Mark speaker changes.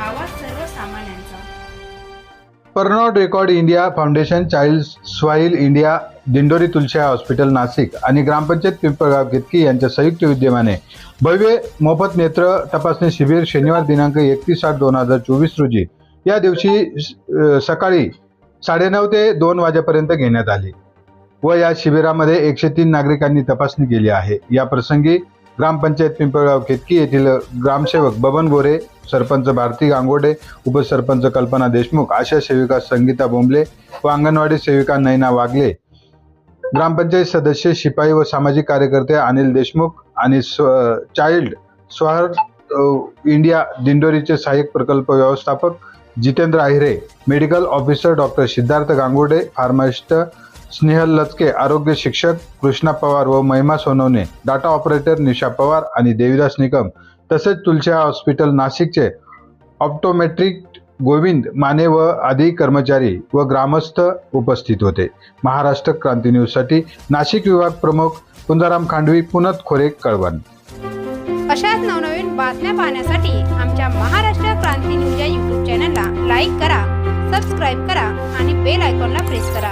Speaker 1: आवाज सर्वसामान्यांचा.
Speaker 2: Record India foundation child स्वाईल इंडिया दिंडोरी तुलशा हॉस्पिटल नाशिक आणि ग्रामपंचायत पिंपळगाव केतकी यांच्या संयुक्त विद्यमाने भव्य मोफत नेत्र तपासणी शिबिर शनिवार दिनांक एकतीस आठ दोन हजार चोवीस रोजी या दिवशी सकाळी साडेनऊ ते दोन वाजेपर्यंत घेण्यात आली व या शिबिरामध्ये एकशे तीन नागरिकांनी तपासणी केली आहे. या प्रसंगी ग्रामपंचायत पिंपळगाव केतकी येथील ग्रामसेवक बबन गोरे सरपंच भारती गांगोडे उपसरपंच कल्पना देशमुख आशा सेविका संगीता बोंबले व अंगणवाडी सेविका नैना वागले. ग्रामपंचायत सदस्य शिपाई व सामाजिक कार्यकर्ते अनिल देशमुख आणि स्व चाइल्ड स्वार इंडिया दिंडोरीचे सहाय्यक प्रकल्प व्यवस्थापक Jitendra Ahire medical officer doctor Siddharth Gangode pharmacist Snehal Lachke आरोग्य शिक्षक कृष्णा पवार व महिमा सोनवणे डाटा ऑपरेटर निशा पवार आणि देविदास निकम. तसेच तुलशा हॉस्पिटल नाशिकचे ऑप्टोमेट्रिक गोविंद माने व आदी कर्मचारी व ग्रामस्थ उपस्थित होते. महाराष्ट्र क्रांती न्यूजसाठी नाशिक विभाग प्रमुख कुंदाराम खांडवी पुनत खोरे कळवण.
Speaker 1: अशाच नवनवीन बातम्या पाहण्यासाठी आमच्या महाराष्ट्र क्रांती न्यूज या यूट्यूब चॅनलला लाईक करा सबस्क्राईब करा आणि बेल आयकॉनला प्रेस करा.